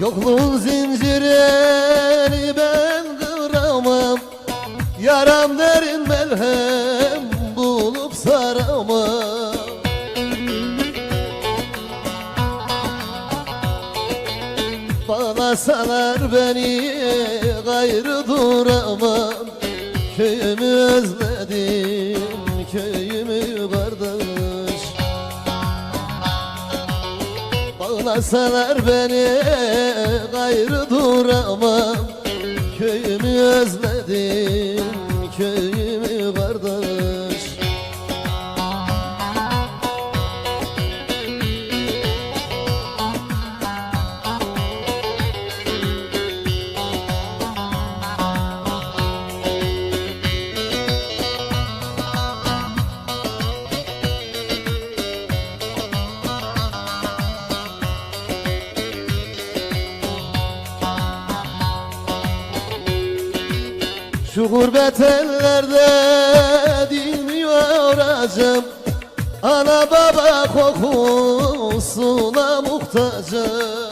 Yokluğun zincirini ben kıramam. Yaram derin melhem bulup saramam. Bağlasalar beni gayrı duramam. Köyümü özledim, köyümü Bağlasalar beni gayrı duramam. Köyümü özledim, köyümü Şu gurbet ellerde dinmiyor acım Ana baba kokusuna muhtacım.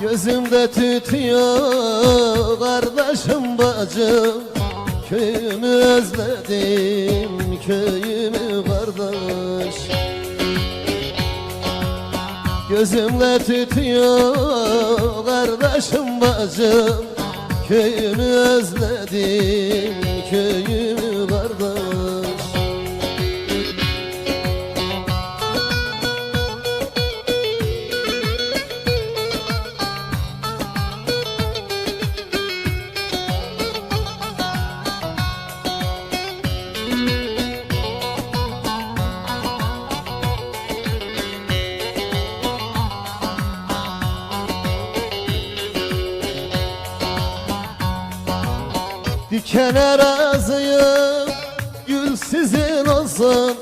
Gözümde tütüyor kardeşim bacım. Köyümü özledim, köyümü kardeş Gözümle tütüyor kardeşim bacım. Köyümü özledim, köyümü Dikene razıyım, gül sizin olsun.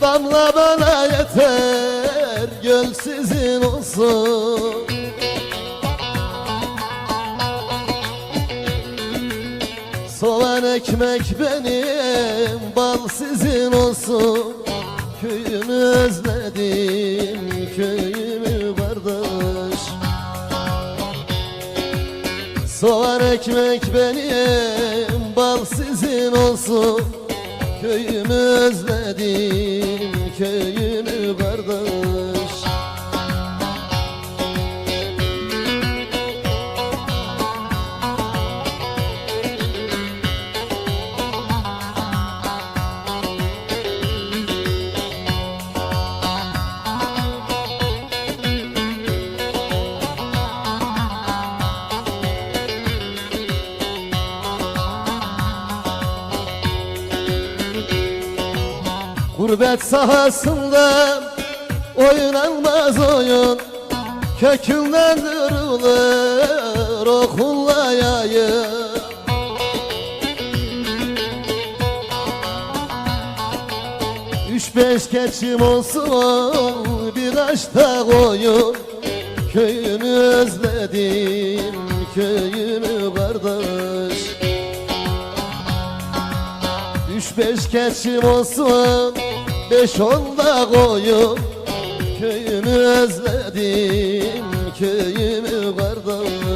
Damla bana yeter, göl sizin olsun. Soğan ekmek benim, bal sizin olsun. Köyümü özledim, köyümü Soğan ekmek benim, bal sizin olsun. Köyümü özledim, köyümü kardeş Gurbet sahasında oynanmaz oyun. Kökünden kırılır okunla yayın. Üç beş keçim olsun birkaç da koyun. Köyümü özledim köyümü Üç beş keçim olsun Beş on da koyun Köyümü özledim Köyümü kardeş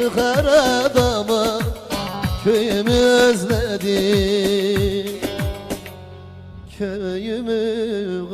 çıkar adama Köyümü özledim Köyümü